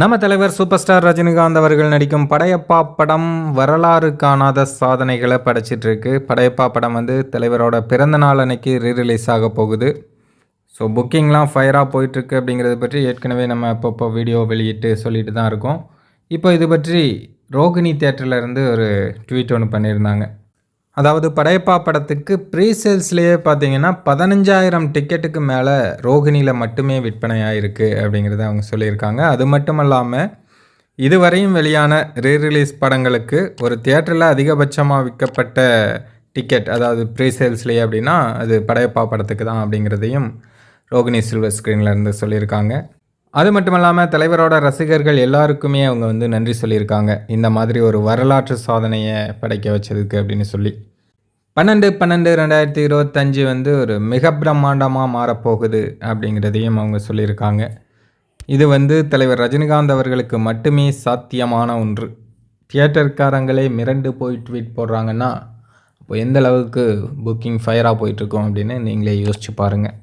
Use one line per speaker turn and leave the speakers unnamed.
நம்ம தலைவர் super star Rajinikanth அவர்கள் நடிக்கும் படையப்பா படம் வரலாறு காணாத சாதனைகளை படைச்சிட்டு இருக்கு படையப்பா படம் வந்து தலைவரோட பிறந்த நாள் அன்னைக்கு ரீரிலீஸ் ஆக போகுது. ஸோ புக்கிங்லாம் ஃபயராக போயிட்டுருக்கு அப்படிங்கிறத பற்றி ஏற்கனவே நம்ம அப்பப்போ வீடியோ வெளியிட்டு சொல்லிட்டு தான் இருக்கோம். இப்போ இது பற்றி ரோகிணி தேட்டரில் இருந்து ஒரு ட்வீட் ஒன்று பண்ணியிருந்தாங்க. அதாவது படையப்பா படத்துக்கு ப்ரீ சேல்ஸ்லேயே பார்த்தீங்கன்னா பதினஞ்சாயிரம் டிக்கெட்டுக்கு மேலே ரோகிணியில் மட்டுமே விற்பனை ஆயிருக்கு அப்படிங்கிறத அவங்க சொல்லியிருக்காங்க. அது மட்டும் இல்லாமல் இதுவரையும் வெளியான ரீரிலீஸ் படங்களுக்கு ஒரு தியேட்டரில் அதிகபட்சமாக விற்கப்பட்ட டிக்கெட் அதாவது ப்ரீ சேல்ஸ்லேயே அப்படின்னா அது படையப்பா படத்துக்கு தான் அப்படிங்கிறதையும் ரோகிணி சில்வர் ஸ்க்ரீனில் இருந்து சொல்லியிருக்காங்க. அது மட்டும் இல்லாமல் தலைவரோட ரசிகர்கள் எல்லாருக்குமே அவங்க வந்து நன்றி சொல்லியிருக்காங்க. இந்த மாதிரி ஒரு வரலாற்று சாதனையை படைக்க வச்சதுக்கு அப்படின்னு சொல்லி. பன்னெண்டு பன்னெண்டு ரெண்டாயிரத்தி இருபத்தஞ்சு வந்து ஒரு மிக பிரம்மாண்டமாக மாறப்போகுது அப்படிங்கிறதையும் அவங்க சொல்லியிருக்காங்க. இது வந்து தலைவர் ரஜினிகாந்த் அவர்களுக்கு மட்டுமே சாத்தியமான ஒன்று. தியேட்டர்காரங்களே மிரண்டு போய் ட்வீட் போடுறாங்கன்னா அப்போ எந்த அளவுக்கு புக்கிங் ஃபயராக போயிட்டுருக்கோம் அப்படின்னு நீங்களே யோசிச்சு பாருங்கள்